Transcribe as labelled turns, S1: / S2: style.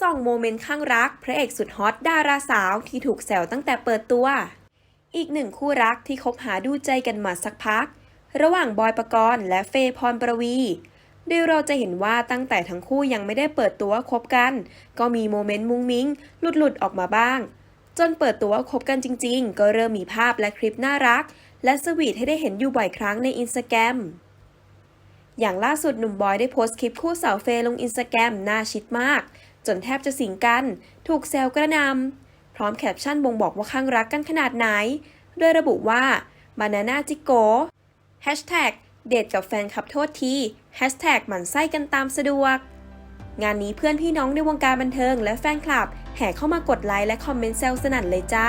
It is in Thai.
S1: ส่องโมเมนต์ข้างรัก พระเอกสุดฮอตดาราสาวที่ถูกแซวตั้งแต่เปิดตัว อีกหนึ่งคู่รักที่คบหาดูใจกันมาสักพัก ระหว่างบอยปกรณ์และเฟย์พรประวีโดยเราจะเห็นว่าตั้งแต่ทั้งคู่ยังไม่ได้เปิดตัวคบกัน ก็มีโมเมนต์มุ้งมิ้ง หลุดหลุดๆออกมาบ้าง จนเปิดตัวคบกันจริง ๆ ก็เริ่มมีภาพและคลิปน่ารัก และสวีทให้ได้เห็นอยู่บ่อยครั้งในอินสตาแกรม อย่างล่าสุดหนุ่มบอยได้โพสต์คลิปคู่สาวเฟย์ลงอินสตาแกรมน่าชิดมาก จนแทบจะสิงกัน ถูกแซวกระนำพร้อมแคปชั่นบ่งบอกว่าข้างรักกันขนาดไหน โดยระบุว่า banana จิโกเดทกับแฟนคลับโทษทีหมั่นไส้กันตามสะดวก งานนี้เพื่อนพี่น้องในวงการบันเทิงและแฟนคลับ แห่เข้ามากดไลค์และคอมเมนต์แซวสนั่นเลยจ้า